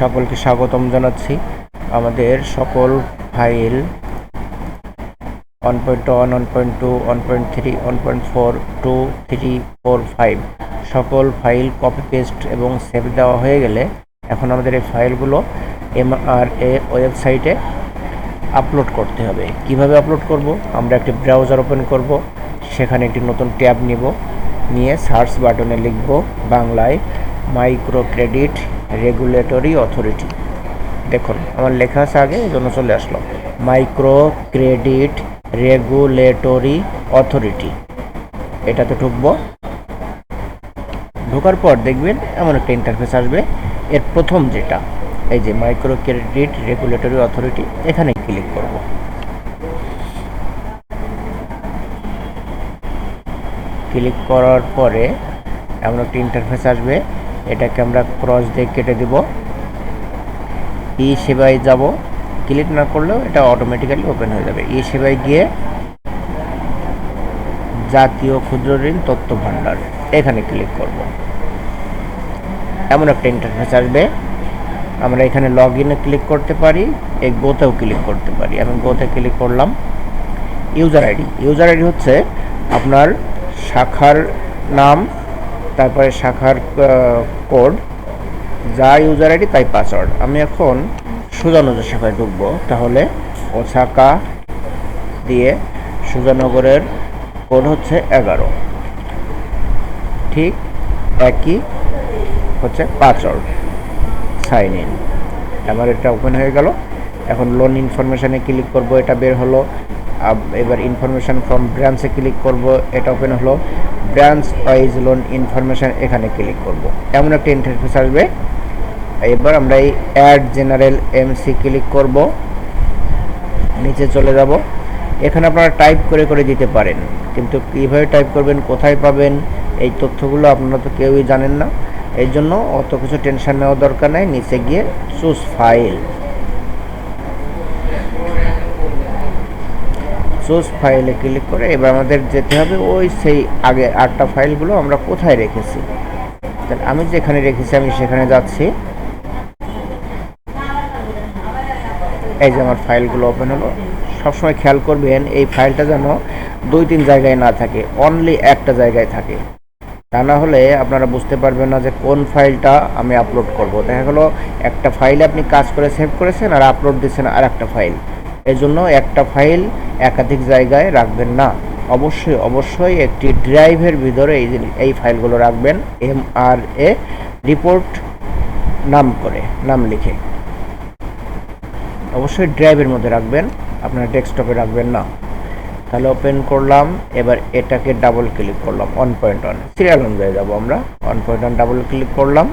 সকলকে স্বাগতম জানাচ্ছি। আমাদের সকল file one point one one point two one point three one point four two three four five সকল ফাইল কপি পেস্ট এবং সেভ দেওয়া হয়ে গেলে এখন আমাদের এই ফাইলগুলো এমআর এ ওয়েবসাইটে আপলোড করতে হবে। কীভাবে আপলোড করব? আমরা একটি ব্রাউজার ওপেন করব। সেখানে একটি নতুন ট্যাব নিব। নিয়ে সার্চ বাটনে লিখব বাংলায় মাইক্রো ক্রেডিট রেগুলেটরি অথরিটি দেখুন, আমার লেখা আছে আগে, এই জন্য চলে আসলো মাইক্রো ক্রেডিট রেগুলেটরি অথরিটি এটাতে ঢুকবো। ঢোকার পর দেখবেন এমন একটা ইন্টারফেস আসবে। এর প্রথম যেটা, এই যে মাইক্রো ক্রেডিট রেগুলেটরি অথরিটি এখানে ক্লিক করব। ক্লিক করার পরে এমন একটা ইন্টারফেস আসবে। এটাকে আমরা ক্রস দিয়ে কেটে দেব। ই সেবায় যাব। ক্লিক না করলেও এটা অটোমেটিক্যালি ওপেন হয়ে যাবে। ই সেবায় গিয়ে জাতীয় ক্ষুদ্র ঋণ তথ্য ভাণ্ডার এখানে ক্লিক করব। এমন একটা ইন্টারফেস আসবে। আমরা এখানে লগ ইনে ক্লিক করতে পারি, এই গোতেও ক্লিক করতে পারি। আমি গোতে ক্লিক করলাম। ইউজার আইডি ইউজার আইডি হচ্ছে আপনার শাখার নাম তারপরে শাখার কোড যা ইউজার আইডি তাই পাসওয়ার্ড আমি এখন সুজানগর শাখায় ঢুকবো, তাহলে ও শাখা দিয়ে সুজানগরের কোড হচ্ছে এগারো। ঠিক একই হচ্ছে পাসওয়ার্ড সাইন ইন আমার এটা ওপেন হয়ে গেল। এখন লোন ইনফরমেশানে ক্লিক করব, এটা বের হলো। এবার ইনফরমেশান ফ্রম ব্রাঞ্চে ক্লিক করব, এটা ওপেন হলো। ব্রাঞ্চ ওয়াইজ লোন ইনফরমেশান এখানে ক্লিক করব। এমন একটা ইন্টারফেস আসবে। এবার আমরা এই অ্যাড জেনারেল এমসি ক্লিক করব। নিচে চলে যাব। এখানে আপনারা টাইপ করে করে দিতে পারেন। কিন্তু কীভাবে টাইপ করবেন, কোথায় পাবেন, এই তথ্যগুলো আপনারা তো কেউই জানেন না। এই জন্য অত কিছু টেনশন নেওয়ার দরকার নেই। নিচে গিয়ে চুজ ফাইল চুজ ফাইলে ক্লিক করে এবার আমাদের যেতে হবে ওই সেই আগে আটটা ফাইলগুলো আমরা কোথায় রেখেছি। তাহলে আমি যেখানে রেখেছি আমি সেখানে যাচ্ছি। এই যে আমার ফাইলগুলো ওপেন হলো। সবসময় খেয়াল করবেন এই ফাইলটা যেন দুই তিন জায়গায় না থাকে অনলি একটা জায়গায় থাকে। তা না হলে আপনারা বুঝতে পারবেন না যে কোন ফাইলটা আমি আপলোড করব। দেখা গেলো একটা ফাইলে আপনি কাজ করে সেভ করেছেন আর আপলোড দিচ্ছেন আর একটা ফাইল। এই জন্য একটা ফাইল একাধিক জায়গায় রাখবেন না। অবশ্যই অবশ্যই একটি ড্রাইভের ভিতরে এই এই ফাইলগুলো রাখবেন এম আর এ রিপোর্ট নাম করে, নাম লিখে। অবশ্যই ড্রাইভের মধ্যে রাখবেন, আপনার ডেস্কটপে রাখবেন না। তাহলে ওপেন করলাম, এবার এটাকে ডাবল ক্লিক করলাম ওয়ান পয়েন্ট ওয়ান সিরিয়াল অনুযায়ী যাব আমরা one point one double click করলাম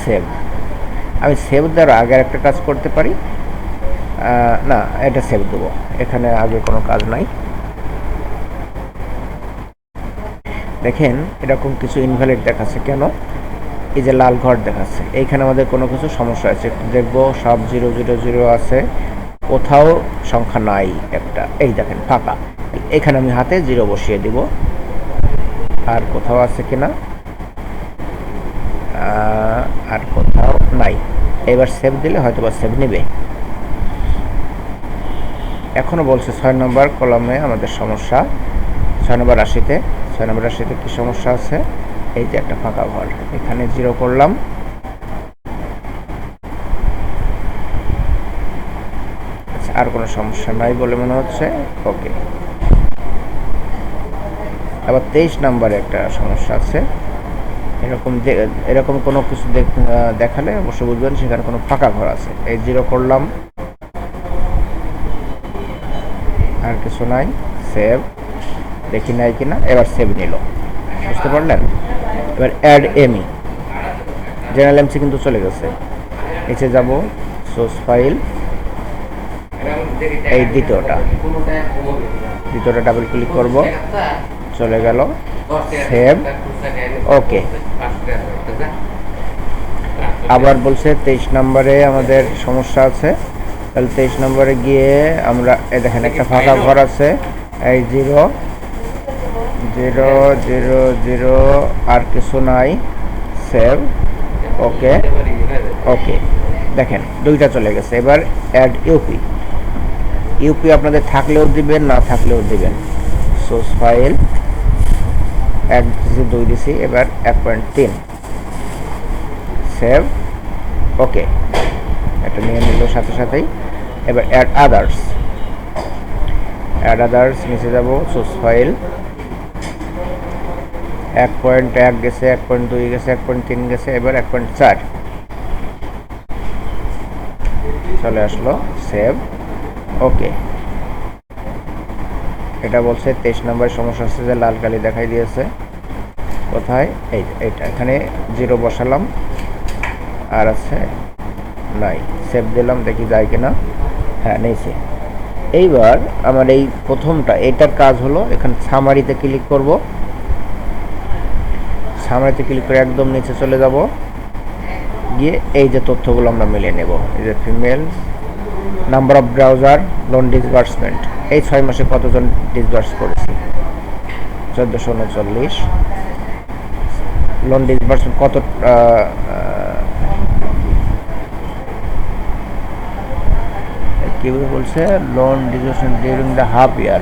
সেভ আমি সেভ দেওয়ার আগে একটা কাজ করতে পারি। না, এটা সেভ দেবো এখানে আগে কোনো কাজ নাই। দেখেন, এরকম কিছু ইনভ্যালিড দেখাচ্ছে কেন? এই যে লাল ঘর দেখাচ্ছে। এইখানে আমাদের কোনো কিছু সমস্যা আছে। দেখব, সব জিরো জিরো জিরো আছে। কোথাও সংখ্যা নাই একটা। এই দেখেন, ফাঁকা। এখানে আমি হাতে জিরো বসিয়ে দিব। আর কোথাও আছে কিনা? আর কোথাও নাই। এবার সেভ দিলে হয়তো বা সেভ নেবে। এখনও বলছে ছয় নম্বর কলমে আমাদের সমস্যা। ছয় নম্বর রাশিতে। ছয় নম্বর রাশিতে কী সমস্যা আছে? এই যে একটা ফাঁকা ঘর। এখানে জিরো করলাম। আচ্ছা, আর কোনো সমস্যা নাই বলে মনে হচ্ছে? ওকে আবার তেইশ নম্বরে একটা সমস্যা আছে। এরকম এরকম কোনো কিছু দেখালে অবশ্যই বুঝবেন সেখানে কোনো ফাঁকা ঘর আছে। এই জিরো করলাম। আর কিছু নাই। সেভ দেখি নাই কিনা, এবার সেভ নিল। বুঝতে পারলেন? এবার অ্যাড এমি জেনারেল এমসি কিন্তু চলে গেছে। নিচে যাব সোর্স ফাইল এই দ্বিতীয়টা। দ্বিতীয়টা ডাবল ক্লিক করব। চলে গেল। সেভ ওকে আবার বলছে তেইশ নম্বরে আমাদের সমস্যা আছে। তাহলে তেইশ নম্বরে গিয়ে আমরা এ দেখেন একটা ফাঁকা ঘর আছে, এই জিরো জিরো জিরো জিরো, আর কিছু নাই, সেভ, ওকে ওকে, দেখেন, দুইটা চলে গেছে, এবার অ্যাড ইউপি ইউপি আপনাদের থাকলেও দিবেন, না থাকলেও দিবেন সোর্স ফাইল এক দিছি, দুই দিছি, এবার এক পয়েন্ট তিন, সেভ, ওকে, এটা নিয়ে নিল সাথে সাথেই এবার অ্যাড আদার্স অ্যাড আদার্স নিচে যাব সোর্স ফাইল এক পয়েন্ট এক গেছে, এক পয়েন্ট দুই গেছে, এক পয়েন্ট তিন গেছে, এবার এক পয়েন্ট চার। চলে আসলো সেভ ওকে এটা বলছে তেইশ নম্বর সমস্যা হচ্ছে যে লাল কালি দেখাই দিয়েছে। কোথায়? এই এইটা। এখানে জিরো বসালাম। আর আছে নাই। সেভ দিলাম, দেখি যায় কিনা। হ্যাঁ নেইছে এইবার আমার এই প্রথমটা, এটার কাজ হলো, এখানে সামারিতে ক্লিক করব। সামারিতে ক্লিক করে একদম নিচে চলে যাব। গিয়ে এই যে তথ্যগুলো আমরা মিলিয়ে নেব। এই যে female number of borrower loan disbursement এই ছয় মাসে কতজন ডিসবার্স করেছি? চোদ্দোশো উনচল্লিশ। লোন ডিসবার্সমেন্ট কত আহ, বলছে? Loan disbursement during the half year.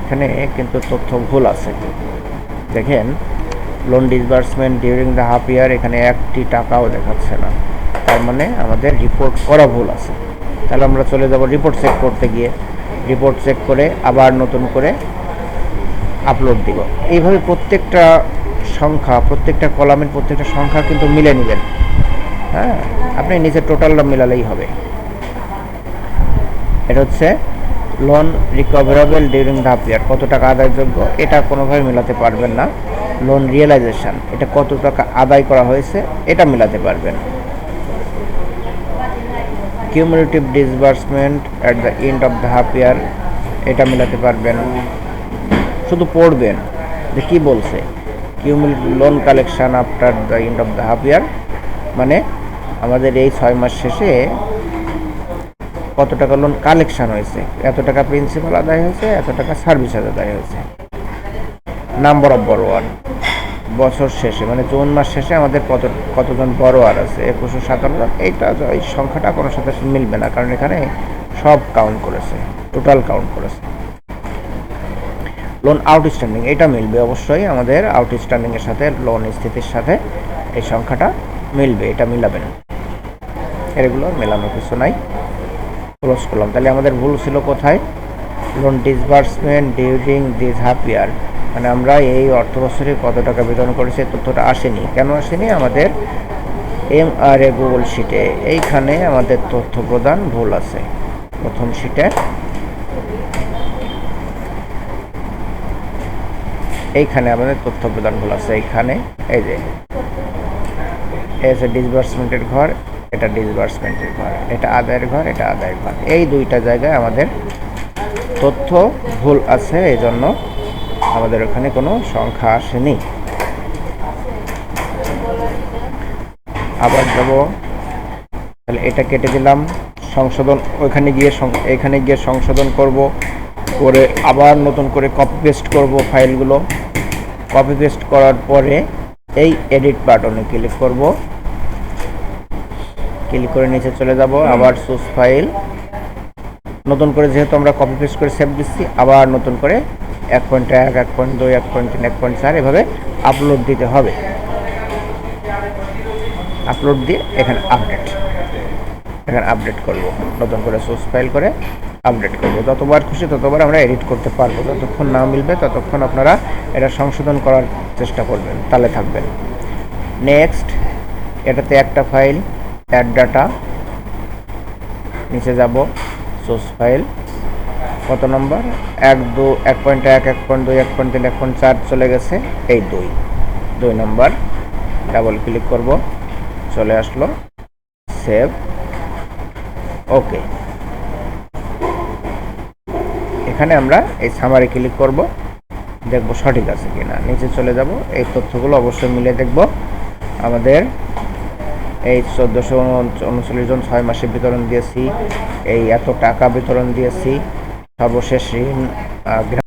এখানে কিন্তু তথ্য ভুল আছে। দেখেন loan disbursement during the half year এখানে একটি টাকাও দেখাচ্ছে না। তার মানে আমাদের রিপোর্ট করা ভুল আছে। তাহলে আমরা চলে যাব রিপোর্ট চেক করতে গিয়ে। রিপোর্ট চেক করে আবার নতুন করে আপলোড দিব। এইভাবে প্রত্যেকটা সংখ্যা, প্রত্যেকটা কলামের প্রত্যেকটা সংখ্যা কিন্তু মিলে নেবেন হ্যাঁ আপনি নিচে টোটালটা মিলালেই হবে। এটা হচ্ছে loan recoverable during the year কত টাকা আদায়যোগ্য, এটা কোনোভাবে মেলাতে পারবেন না। লোন রিয়েলাইজেশন এটা কত টাকা আদায় করা হয়েছে, এটা মেলাতে পারবেন। Cumulative disbursement at the end of the half year এটা মেলাতে পারবেন। শুধু পড়বেন, যে কী বলছে? Cumulative loan collection after the end of the half year মানে আমাদের এই ছয় মাস শেষে কত টাকা লোন কালেকশন হয়েছে? এত টাকা প্রিন্সিপাল আদায় হয়েছে, এত টাকা সার্ভিস আদায় হয়েছে। নাম্বার অফ বড়োয়ার বছর শেষে মানে জুন মাস শেষে আমাদের কত, কতজন বড়োয়ার আছে? একুশশো সাতান্ন, এইটা এই সংখ্যাটা কোনো সাথে মিলবে না, কারণ এখানে সব কাউন্ট করেছে টোটাল কাউন্ট করেছে। লোন আউটস্ট্যান্ডিং এটা মিলবে অবশ্যই আমাদের আউটস্ট্যান্ডিংয়ের সাথে লোন স্থিতির সাথে এই সংখ্যাটা মিলবে, এটা মিলাবেন এগুলো মেলানোর কিছু নাই। ক্লোজ করলাম। তাহলে আমাদের ভুল ছিল কোথায়? Loan disbursement during this half year মানে আমরা এই অর্থ বছরে কত টাকা বিতরণ করেছি তথ্যটা আসেনি। কেন আসেনি? আমাদের এম আর এ গুগল শিটে এইখানে আমাদের তথ্য প্রদান ভুল আছে। প্রথম শিটে এইখানে আমাদের তথ্য প্রদান ভুল আছে এইখানে। এই যে এই যে ডিসবার্সমেন্টের ঘর, এটা ডিসবার্সমেন্টের ঘর, এটা আদায়ের ঘর, এটা আদায়ের ঘর। এই দুইটা জায়গায় আমাদের তথ্য ভুল আছে এই জন্য আমাদের ওখানে কোনো সংখ্যা আসেনি। আবার যাব। তাহলে এটা কেটে দিলাম। সংশোধন, ওইখানে গিয়ে এখানে গিয়ে সংশোধন করব। করে আবার নতুন করে কপি পেস্ট করব ফাইলগুলো। কপি পেস্ট করার পরে এই এডিট বাটনে ক্লিক করব। ক্লিক করে নিচে চলে যাব আবার সোর্স ফাইল নতুন করে যেহেতু আমরা কপি পেস্ট করে সেভ দিচ্ছি আবার নতুন করে এক পয়েন্ট এক এক পয়েন্ট দুই এক পয়েন্ট তিন এক পয়েন্ট চার এভাবে আপলোড দিতে হবে। আপলোড দিয়ে এখানে আপডেট এখানে আপডেট করব নতুন করে সোর্স ফাইল করে। আপডেট করব। যতবার খুশি ততবার আমরা এডিট করতে পারব। যতক্ষণ না মিলবে ততক্ষণ আপনারা এটা সংশোধন করার চেষ্টা করবেন তাহলে থাকবেন। নেক্সট এটাতে একটা ফাইল অ্যাড ডাটা নিচে যাব সোর্স ফাইল কত নম্বর এক দু, এক পয়েন্ট এক এক পয়েন্ট দুই, এক পয়েন্ট তিন, এক পয়েন্ট চার চলে গেছে, এই দুই। দুই নম্বর ডাবল ক্লিক করব, চলে আসলো সেভ ওকে এখানে আমরা এই সামারি ক্লিক করব, দেখব সঠিক আছে কিনা। নিচে চলে যাব, এই তথ্যগুলো অবশ্যই মিলে দেখব। আমাদের এই চোদ্দশো উনচল্লিশ জন ছয় মাসে বিতরণ দিয়েছি, এই এত টাকা বিতরণ দিয়েছি, সর্বশেষ ঋণ